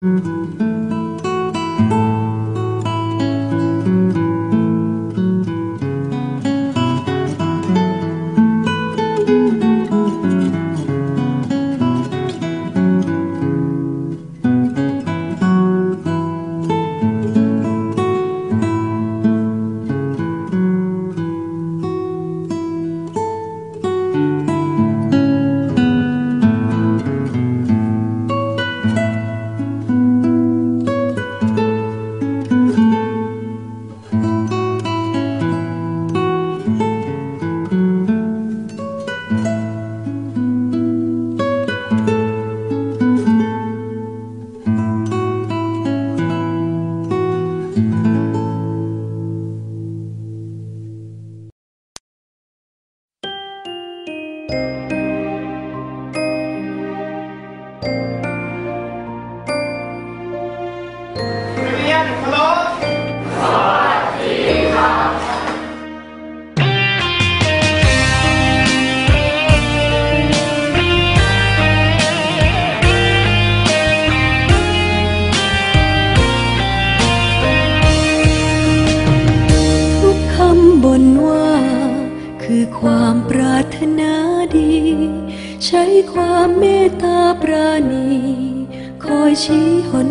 Música เรียนฮัลโหลทุกคำบนว่า คือความปรารถนาดี ใช้ความเมตตาปราณี คอยชี้หน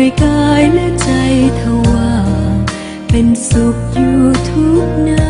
เหนื่อยกายและใจทว่า เป็นสุขอยู่ทุกนา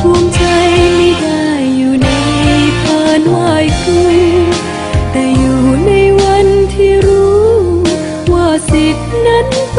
ภูมิใจไม่ได้อยู่ในผ่านไหวครูแต่อยู่ในวันที่รู้ ว่าสิทธินั้นไป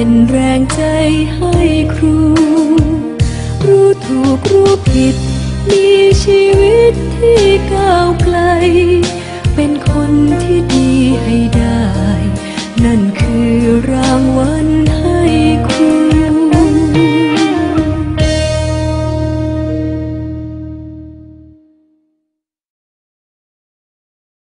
เป็นแรงใจให้ครู รู้ถูกรู้ผิด มีชีวิตที่ก้าวไกล เป็นคนที่ดี